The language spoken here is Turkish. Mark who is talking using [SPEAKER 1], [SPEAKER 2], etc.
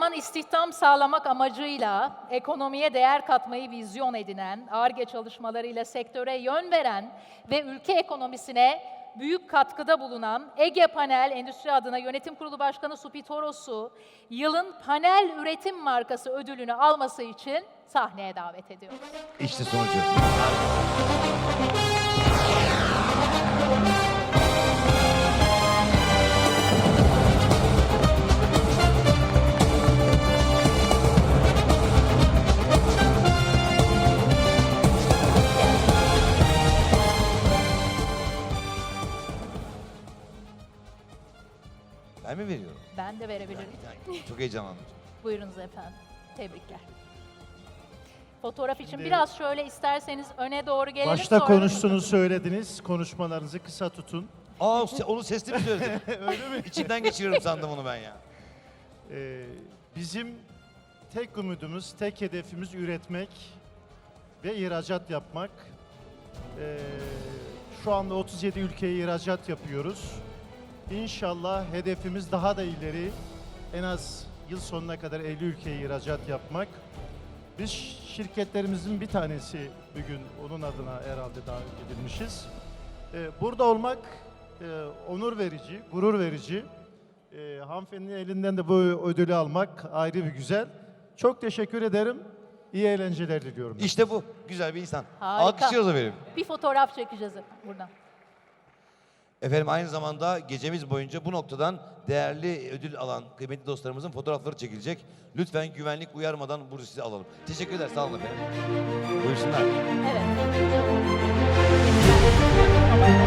[SPEAKER 1] zaman istihdam sağlamak amacıyla ekonomiye değer katmayı vizyon edinen, ARGE çalışmalarıyla sektöre yön veren ve ülke ekonomisine büyük katkıda bulunan Ege Panel Endüstri adına Yönetim Kurulu Başkanı Supi Toros'u yılın panel üretim markası ödülünü alması için sahneye davet ediyoruz.
[SPEAKER 2] İşte sonucu. Ben mi veriyorum?
[SPEAKER 1] Ben de verebilirim.
[SPEAKER 2] Çok heyecanlandım.
[SPEAKER 1] Buyurunuz efendim. Tebrikler. Fotoğraf için
[SPEAKER 3] Şimdi-
[SPEAKER 1] biraz şöyle isterseniz öne doğru gelelim.
[SPEAKER 3] Başta
[SPEAKER 1] sonra-
[SPEAKER 3] konuştunuz, söylediniz. Konuşmalarınızı kısa tutun.
[SPEAKER 2] Aa se- onu sesli mi söyledin?
[SPEAKER 3] Öyle mi?
[SPEAKER 2] İçimden geçiriyorum sandım onu ben ya.
[SPEAKER 3] Ee, bizim tek umudumuz, tek hedefimiz üretmek ve ihracat yapmak. Ee, şu anda 37 ülkeye ihracat yapıyoruz. İnşallah hedefimiz daha da ileri. En az yıl sonuna kadar 50 ülkeye ihracat yapmak. Biz şirketlerimizin bir tanesi bugün onun adına herhalde davet edilmişiz. Ee, burada olmak e, onur verici, gurur verici. E, hanımefendinin elinden de bu ödülü almak ayrı bir güzel. Çok teşekkür ederim. İyi eğlenceler diliyorum.
[SPEAKER 2] İşte bu. Güzel bir insan.
[SPEAKER 1] Harika.
[SPEAKER 2] Alkışlıyoruz efendim.
[SPEAKER 1] Bir fotoğraf çekeceğiz buradan.
[SPEAKER 2] Efendim aynı zamanda gecemiz boyunca bu noktadan değerli ödül alan kıymetli dostlarımızın fotoğrafları çekilecek. Lütfen güvenlik uyarmadan bunu size alalım. Teşekkür ederiz. Sağ olun efendim. Buyursunlar.
[SPEAKER 1] Evet.